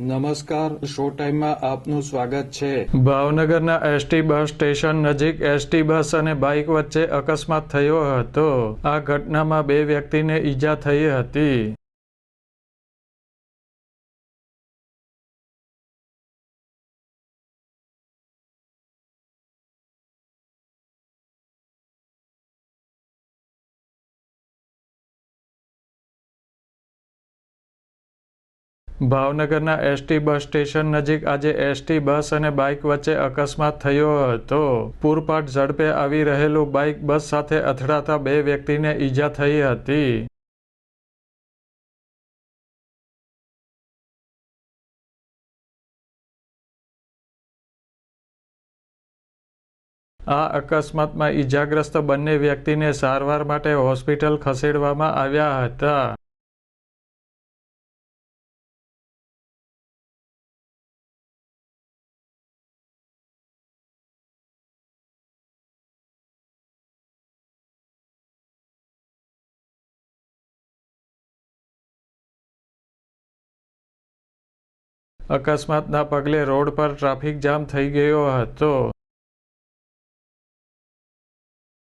નમસ્કાર, શો ટાઈમમાં આપનું સ્વાગત છે. ભાવનગરના એસટી બસ સ્ટેશન નજીક એસટી બસ અને બાઇક વચ્ચે અકસ્માત થયો હતો. આ ઘટનામાં બે વ્યક્તિને ઈજા થઈ હતી. ભાવનગરના એસટી બસ સ્ટેશન નજીક આજે એસટી બસ અને બાઇક વચ્ચે અકસ્માત થયો હતો. પૂરપાટ ઝડપે આવી રહેલું બાઇક બસ સાથે અથડાતા બે વ્યક્તિને ઈજા થઈ હતી. આ અકસ્માતમાં ઈજાગ્રસ્ત બંને વ્યક્તિને સારવાર માટે હોસ્પિટલ ખસેડવામાં આવ્યા હતા. અકસ્માતના પગલે રોડ પર ટ્રાફિક જામ થઈ ગયો હતો.